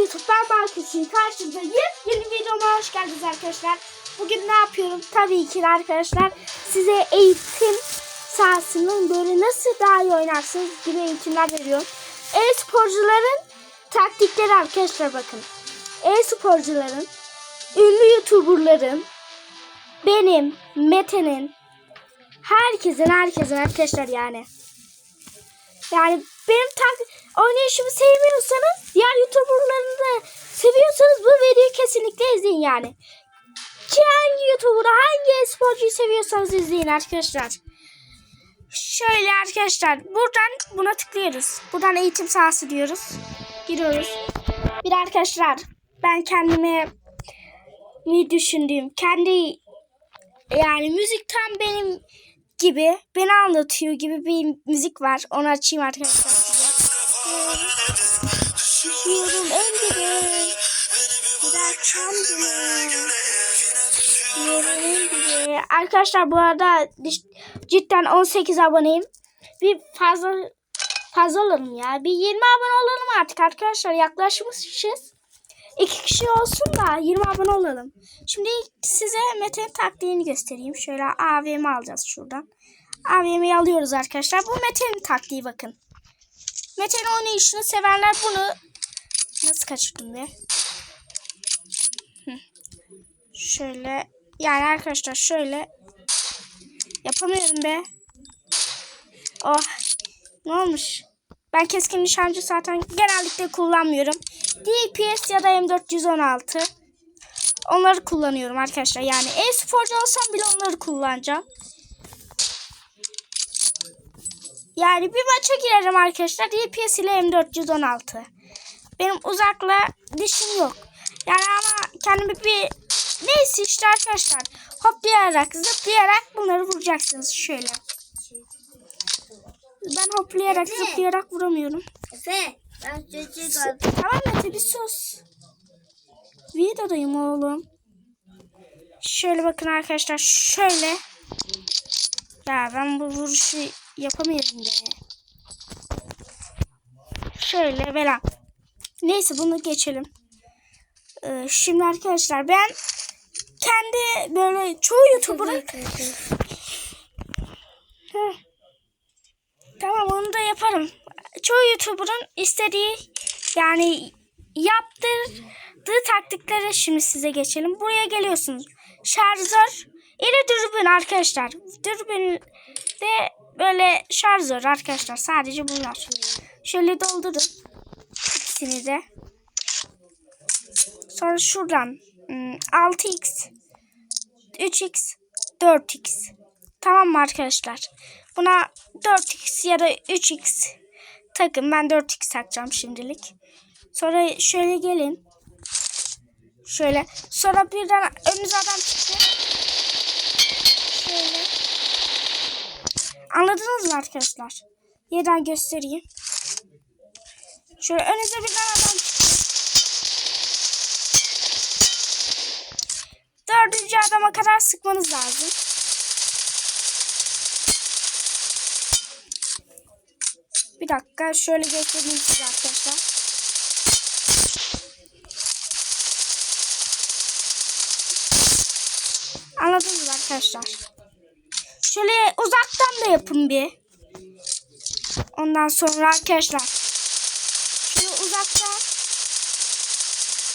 YouTube ben Balkıs'ın karşınızdayım. Yeni videoma hoş geldiniz arkadaşlar. Bugün ne yapıyorum? Tabii ki arkadaşlar size eğitim sahasının böyle nasıl daha iyi oynarsınız gibi eğitimler veriyorum. E-sporcuların taktikleri arkadaşlar bakın. E-sporcuların, ünlü YouTuber'ların, benim, Mete'nin, herkesin herkesin arkadaşlar yani. Yani benim tak oynayışımı sevmiyorsanız diğer YouTuber'ları da seviyorsanız bu videoyu kesinlikle izleyin yani. Ki hangi YouTuber'ı hangi sporcuyu seviyorsanız izleyin arkadaşlar. Şöyle arkadaşlar buradan buna tıklıyoruz. Buradan eğitim sahası diyoruz. Giriyoruz. Bir arkadaşlar ben kendime ne düşündüğüm kendi yani müzik tam benim gibi beni anlatıyor gibi bir müzik var. Onu açayım arkadaşlar. Düşüyorum en dibe. En dibe. Arkadaşlar bu arada cidden 18 aboneyim. Bir fazla fazla olalım ya. Bir 20 abone olalım artık arkadaşlar. Yaklaşmışız. İki kişi olsun da 20 abone olalım. Şimdi size Mete'nin taktiğini göstereyim. Şöyle AVM alacağız şuradan. AVM'yi alıyoruz arkadaşlar. Bu Mete'nin taktiği bakın. Mete'nin oynayışını sevenler bunu nasıl kaçırdım be? Şöyle yani arkadaşlar şöyle yapamıyorum be. Oh ne olmuş? Ben keskin nişancı zaten genellikle kullanmıyorum. DPS ya da M416. Onları kullanıyorum arkadaşlar. Yani e-sporcu olsam bile onları kullanacağım. Yani bir maça girerim arkadaşlar. DPS ile M416. Benim uzakla dişim yok. Yani ama kendimi bir neyse işte arkadaşlar. Hoplayarak zıplayarak bunları vuracaksınız şöyle. Ben hoplayarak Efe. zıplayarak vuramıyorum. Efe ben çocuk. Tamam Mete bir sus. Videodayım oğlum. Şöyle bakın arkadaşlar şöyle. Ya ben bu vuruşu yapamıyorum be. Şöyle vela. Neyse bunu geçelim. Ee, şimdi arkadaşlar ben kendi böyle çoğu YouTuber'ın. Tamam onu da yaparım. Çoğu YouTuber'ın istediği yani yaptırdığı taktikleri şimdi size geçelim. Buraya geliyorsunuz. Şarjör ile dürbün arkadaşlar. Dürbün de böyle şarjör arkadaşlar. Sadece bunlar. Şöyle doldurun. İkisini de. Sonra şuradan hmm, 6x 3x 4x Tamam mı arkadaşlar? Buna 4x ya da 3x takın. Ben 4x takacağım şimdilik. Sonra şöyle gelin. Şöyle. Sonra birden önünüze adam çıktı. Şöyle. Anladınız mı arkadaşlar? Yeniden göstereyim. Şöyle önünüze birden adam çıktı. Dördüncü adama kadar sıkmanız lazım. Bir dakika şöyle göstereyim size arkadaşlar. Anladınız mı arkadaşlar? Şöyle uzaktan da yapın bir. Ondan sonra arkadaşlar. Şöyle uzaktan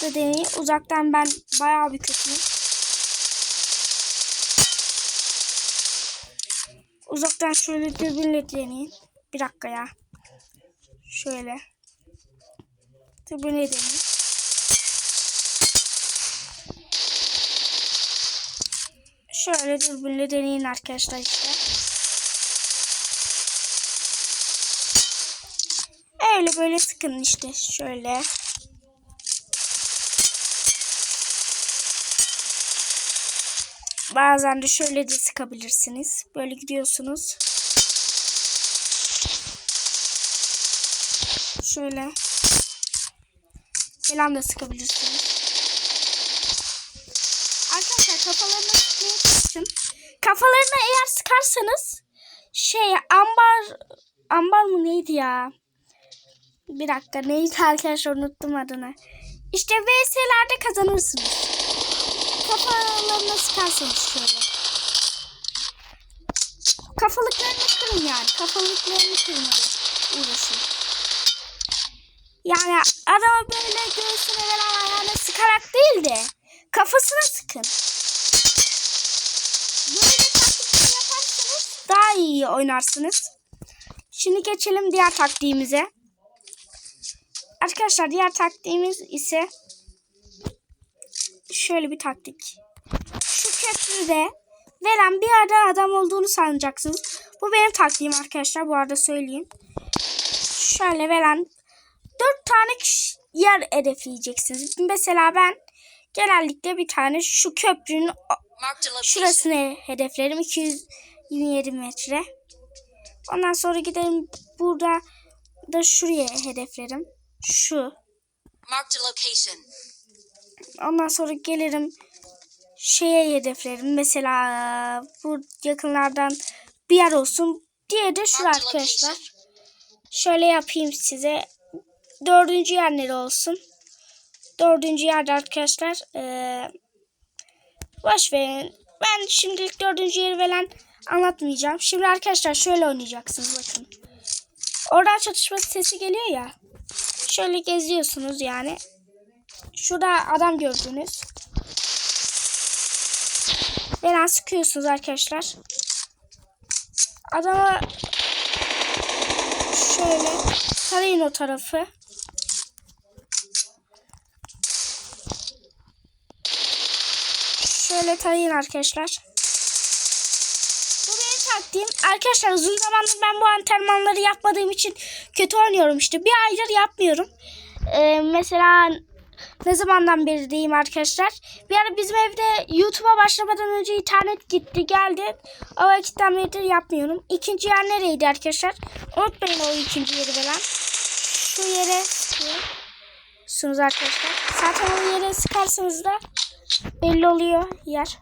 da deneyin. Uzaktan ben bayağı bir kötüyüm. Uzaktan şöyle dürbünle deneyin. Bir dakika ya. Şöyle. Dürbünle deneyin. Şöyle dürbünle deneyin arkadaşlar işte. Öyle böyle sıkın işte şöyle. Bazen de şöyle de sıkabilirsiniz. Böyle gidiyorsunuz. Şöyle. Falan da sıkabilirsiniz. Arkadaşlar kafalarına çalışın. Kafalarına eğer sıkarsanız şey ambar ambar mı neydi ya? Bir dakika neydi arkadaşlar unuttum adını. İşte VS'lerde kazanırsınız. Kafalarına sıkarsanız şöyle. Kafalıklarını kırın yani. Kafalıklarını kırmaya uğraşın. Yani adama böyle göğsüne veya ayağına sıkarak değil de kafasına sıkın. Daha iyi oynarsınız. Şimdi geçelim diğer taktiğimize. Arkadaşlar diğer taktiğimiz ise şöyle bir taktik. Şu köprüde veren bir yerde adam olduğunu sanacaksınız. Bu benim taktiğim arkadaşlar bu arada söyleyeyim. Şöyle veren dört tane kişi- yer hedefleyeceksiniz. Mesela ben genellikle bir tane şu köprünün şurasını hedeflerim 227 metre. Ondan sonra gidelim burada da şuraya hedeflerim. Şu. Ondan sonra gelirim şeye hedeflerim. Mesela bu yakınlardan bir yer olsun. Diye de şu arkadaşlar. Şöyle yapayım size. Dördüncü yer nere olsun? Dördüncü yerde arkadaşlar. Eee boş verin. Ben şimdilik dördüncü yeri falan anlatmayacağım. Şimdi arkadaşlar şöyle oynayacaksınız bakın. Oradan çatışma sesi geliyor ya. Şöyle geziyorsunuz yani. Şurada adam gördünüz. Falan sıkıyorsunuz arkadaşlar. Adama şöyle tarayın o tarafı. Şöyle tarayın arkadaşlar. Taktiğim. Arkadaşlar uzun zamandır ben bu antrenmanları yapmadığım için kötü oynuyorum işte. Bir aydır yapmıyorum. Ee, mesela ne zamandan beri diyeyim arkadaşlar. Bir ara bizim evde YouTube'a başlamadan önce internet gitti geldi. O vakitten beridir yapmıyorum. İkinci yer nereydi arkadaşlar? Unutmayın o ikinci yeri falan. Şu yere sıkıyorsunuz arkadaşlar. Zaten o yere sıkarsanız da belli oluyor yer.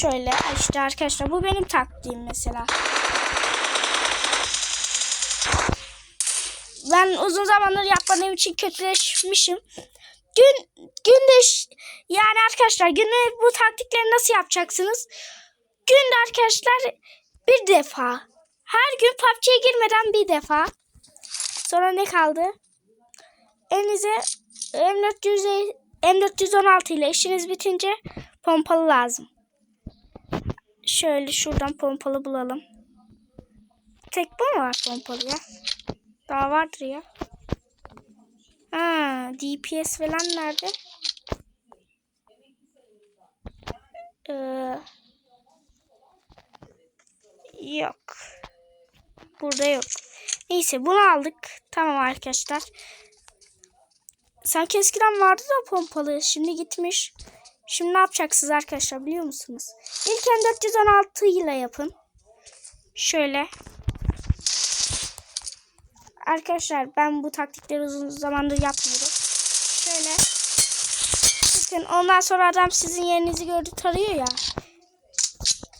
Şöyle işte arkadaşlar bu benim taktiğim mesela. Ben uzun zamandır yapmadığım için kötüleşmişim. Gün günde yani arkadaşlar günde bu taktikleri nasıl yapacaksınız? Günde arkadaşlar bir defa. Her gün PUBG'ye girmeden bir defa. Sonra ne kaldı? Elinize M400 M416 ile işiniz bitince pompalı lazım. Şöyle şuradan pompalı bulalım. Tek bu mu var pompalı ya? Daha vardır ya. Ha, DPS falan nerede? Ee, yok. Burada yok. Neyse bunu aldık. Tamam arkadaşlar. Sanki eskiden vardı da pompalı. Şimdi gitmiş. Şimdi ne yapacaksınız arkadaşlar biliyor musunuz? İlk M416 ile yapın. Şöyle. Arkadaşlar ben bu taktikleri uzun zamandır yapmıyorum. Şöyle. Bakın ondan sonra adam sizin yerinizi gördü tarıyor ya.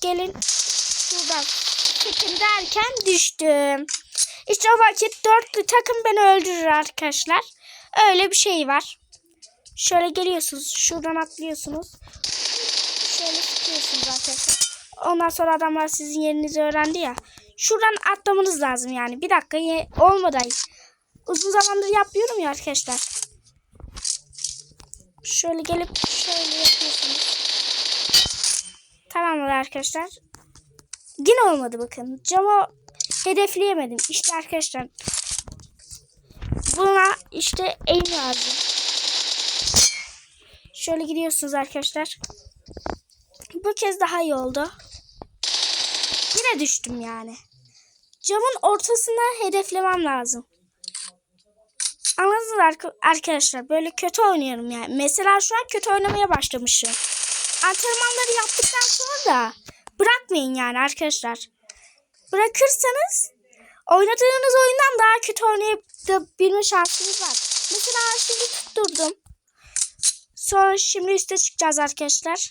Gelin şuradan. Çıkın derken düştüm. İşte o vakit dörtlü takım beni öldürür arkadaşlar. Öyle bir şey var. Şöyle geliyorsunuz. Şuradan atlıyorsunuz. Şöyle sıkıyorsunuz arkadaşlar. Ondan sonra adamlar sizin yerinizi öğrendi ya. Şuradan atlamanız lazım yani. Bir dakika olmadı. Uzun zamandır yapıyorum ya arkadaşlar. Şöyle gelip şöyle yapıyorsunuz. Tamamdır arkadaşlar. Yine olmadı bakın. Camı hedefleyemedim. İşte arkadaşlar. Buna işte eğim lazım. Şöyle gidiyorsunuz arkadaşlar. Bu kez daha iyi oldu. Yine düştüm yani. Camın ortasına hedeflemem lazım. Anladınız arka- arkadaşlar. Böyle kötü oynuyorum yani. Mesela şu an kötü oynamaya başlamışım. Antrenmanları yaptıktan sonra da bırakmayın yani arkadaşlar. Bırakırsanız oynadığınız oyundan daha kötü oynayabilme şansınız var. Mesela şimdi tutturdum. Sonra şimdi üste çıkacağız arkadaşlar.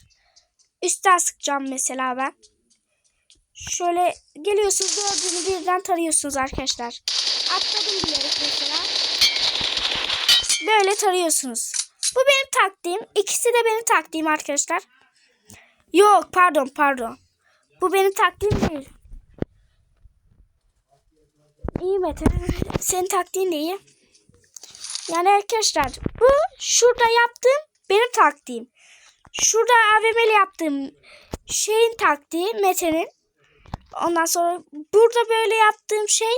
Üstten sıkacağım mesela ben. Şöyle geliyorsunuz dördünü birden tarıyorsunuz arkadaşlar. Atladım bilerek mesela. Böyle tarıyorsunuz. Bu benim taktiğim. İkisi de benim taktiğim arkadaşlar. Yok pardon pardon. Bu benim taktiğim değil. İyi Mete. Senin taktiğin de iyi. Yani arkadaşlar bu şurada yaptığım benim taktiğim. Şurada AVM'li yaptığım şeyin taktiği Mete'nin. Ondan sonra burada böyle yaptığım şey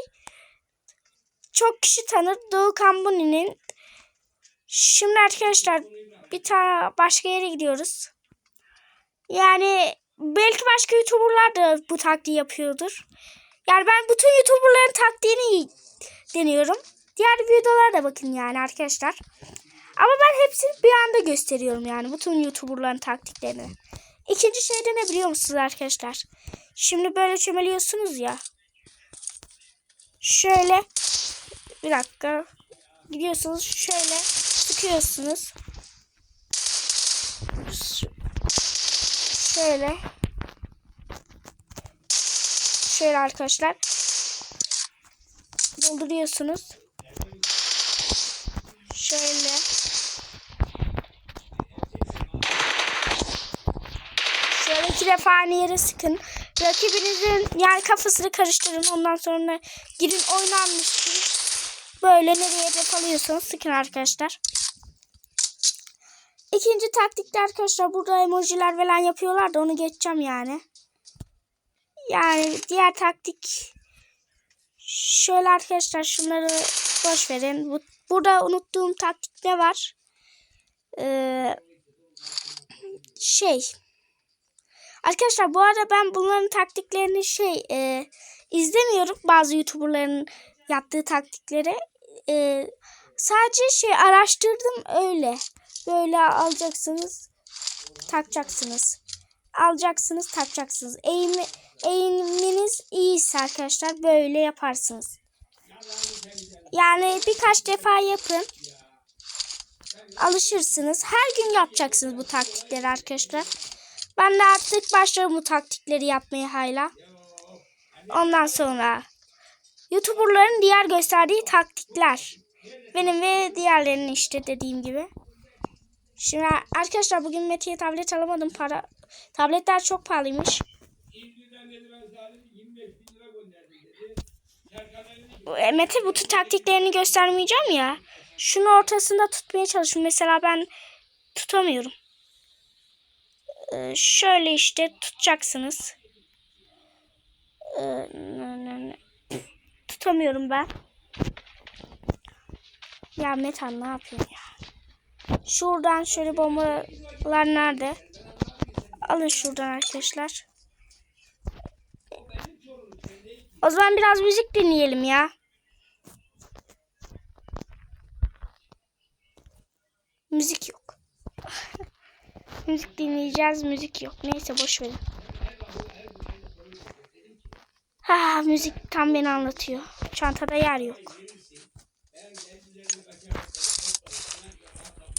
çok kişi tanır Doğu Kambuni'nin. Şimdi arkadaşlar bir tane başka yere gidiyoruz. Yani belki başka YouTuber'lar da bu taktiği yapıyordur. Yani ben bütün YouTuber'ların taktiğini deniyorum. Diğer videolara da bakın yani arkadaşlar. Ama ben hepsini bir anda gösteriyorum yani bütün YouTuber'ların taktiklerini. İkinci şey de ne biliyor musunuz arkadaşlar? Şimdi böyle çömeliyorsunuz ya. Şöyle bir dakika. Gidiyorsunuz şöyle sıkıyorsunuz. Şöyle. Şöyle arkadaşlar. Dolduruyorsunuz. Şöyle. Şöyle iki defa aynı yere sıkın. Rakibinizin yani kafasını karıştırın. Ondan sonra girin oynanmış. Böyle nereye hedef alıyorsanız sıkın arkadaşlar. İkinci taktikte arkadaşlar burada emojiler falan yapıyorlar da onu geçeceğim yani. Yani diğer taktik şöyle arkadaşlar şunları boş verin. Bu, burada unuttuğum taktik ne var? Ee, şey Arkadaşlar bu arada ben bunların taktiklerini şey e, izlemiyorum. Bazı YouTuber'ların yaptığı taktikleri. E, sadece şey araştırdım öyle. Böyle alacaksınız, takacaksınız. Alacaksınız, takacaksınız. Eğimi, eğiminiz iyiyse arkadaşlar böyle yaparsınız. Yani birkaç defa yapın. Alışırsınız. Her gün yapacaksınız bu taktikleri arkadaşlar. Ben de artık başlarım bu taktikleri yapmaya hala. Ondan sonra YouTuber'ların diğer gösterdiği taktikler. Benim ve diğerlerinin işte dediğim gibi. Şimdi arkadaşlar bugün Mete'ye tablet alamadım. Para tabletler çok pahalıymış. E, Mete bütün taktiklerini göstermeyeceğim ya. Şunu ortasında tutmaya çalışın. Mesela ben tutamıyorum. Ee, şöyle işte tutacaksınız. Ee. Tutamıyorum ben. Ya Metan ne yapıyorsun ya? Şuradan şöyle bombalar nerede? Alın şuradan arkadaşlar. O zaman biraz müzik dinleyelim ya. Müzik. Müzik dinleyeceğiz, müzik yok. Neyse boş verin. Ha, müzik tam beni anlatıyor. Çantada yer yok.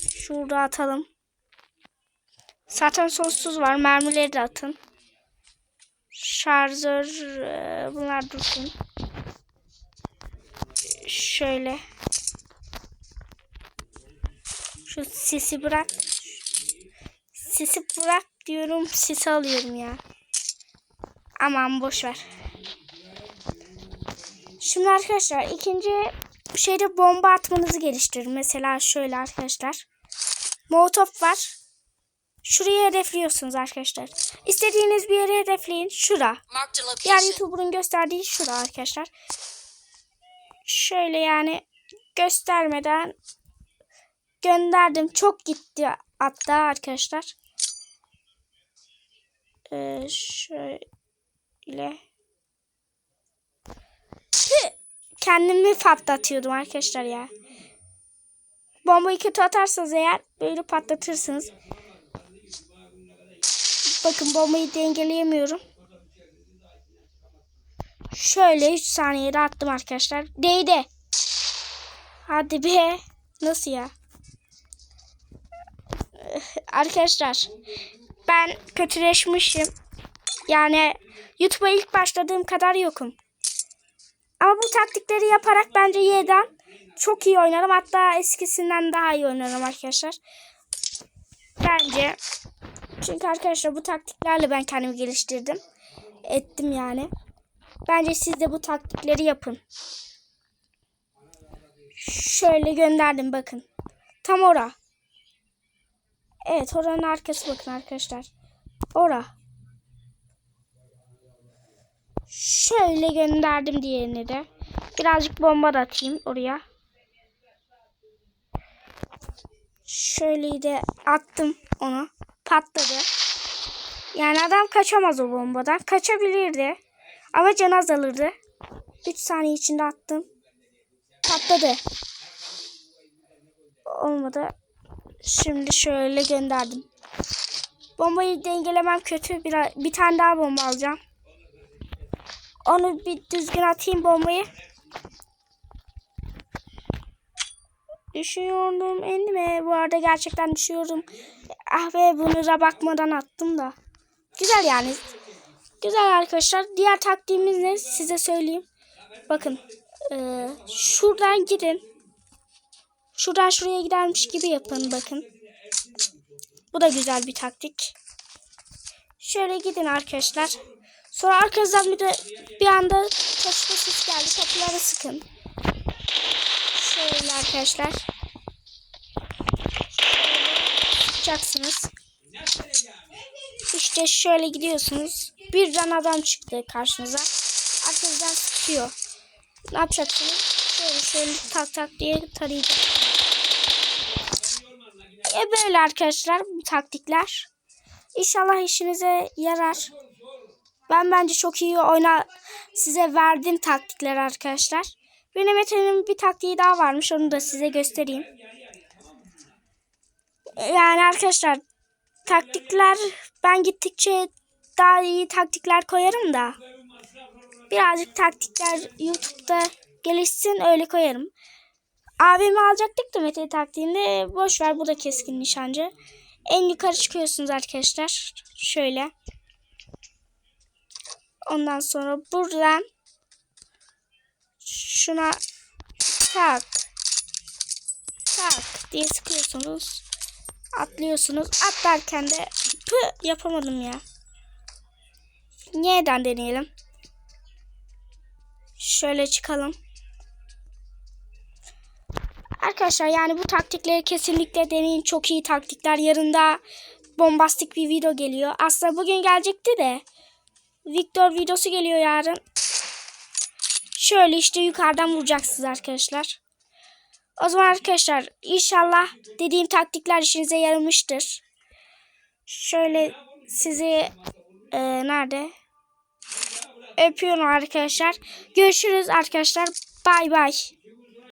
Şurada atalım. Zaten sonsuz var. Mermileri de atın. Şarjör e, bunlar dursun. Şöyle. Şu sesi bırak. Sesi bırak diyorum. Sesi alıyorum ya. Aman boş ver. Şimdi arkadaşlar ikinci şeyde bomba atmanızı geliştirin. Mesela şöyle arkadaşlar. Molotof var. Şuraya hedefliyorsunuz arkadaşlar. İstediğiniz bir yere hedefleyin. Şura. Location. YouTuber'ın gösterdiği şura arkadaşlar. Şöyle yani göstermeden gönderdim. Çok gitti hatta arkadaşlar. Ee, şöyle. Kendimi patlatıyordum arkadaşlar ya. Bombayı kötü atarsanız eğer böyle patlatırsınız. Bakın bombayı dengeleyemiyorum. Şöyle 3 saniyede attım arkadaşlar. Değdi. Hadi be. Nasıl ya? Arkadaşlar ben kötüleşmişim. Yani YouTube'a ilk başladığım kadar yokum. Ama bu taktikleri yaparak bence yeniden çok iyi oynarım. Hatta eskisinden daha iyi oynarım arkadaşlar. Bence. Çünkü arkadaşlar bu taktiklerle ben kendimi geliştirdim. Ettim yani. Bence siz de bu taktikleri yapın. Şöyle gönderdim bakın. Tam ora. Evet oranın arkası bakın arkadaşlar. Ora. Şöyle gönderdim diğerini de. Birazcık bomba da atayım oraya. Şöyle de attım onu. Patladı. Yani adam kaçamaz o bombadan. Kaçabilirdi. Ama can azalırdı. 3 saniye içinde attım. Patladı. Olmadı. Şimdi şöyle gönderdim. Bombayı dengelemem kötü. Bir, bir tane daha bomba alacağım. Onu bir düzgün atayım bombayı. Düşüyordum endime. Bu arada gerçekten düşüyorum. Ah be bunu da bakmadan attım da. Güzel yani. Güzel arkadaşlar. Diğer taktiğimiz ne size söyleyeyim. Bakın. eee, şuradan gidin. Şuradan şuraya gidermiş gibi yapın bakın. Bu da güzel bir taktik. Şöyle gidin arkadaşlar. Sonra arkanızdan bir de bir anda taşma ses geldi. Kapıları sıkın. Şöyle arkadaşlar. Sıkacaksınız. İşte şöyle gidiyorsunuz. Birden adam çıktı karşınıza. Arkanızdan sıkıyor. Ne yapacaksınız? Şöyle şöyle tak tak diye tarayacaksınız. E böyle arkadaşlar bu taktikler. İnşallah işinize yarar. Ben bence çok iyi oyna size verdim taktikler arkadaşlar. Benim Mete'nin bir taktiği daha varmış. Onu da size göstereyim. Yani arkadaşlar taktikler ben gittikçe daha iyi taktikler koyarım da. Birazcık taktikler YouTube'da gelişsin öyle koyarım. Abimi alacaktık da Mete taktiğinde boş ver bu da keskin nişancı. En yukarı çıkıyorsunuz arkadaşlar. Şöyle. Ondan sonra buradan şuna tak tak diye sıkıyorsunuz. Atlıyorsunuz. Atlarken de pı yapamadım ya. Yeniden deneyelim. Şöyle çıkalım. Arkadaşlar yani bu taktikleri kesinlikle deneyin. Çok iyi taktikler. Yarın da bombastik bir video geliyor. Aslında bugün gelecekti de. Victor videosu geliyor yarın. Şöyle işte yukarıdan vuracaksınız arkadaşlar. O zaman arkadaşlar inşallah dediğim taktikler işinize yaramıştır. Şöyle sizi e, nerede? Öpüyorum arkadaşlar. Görüşürüz arkadaşlar. Bay bay.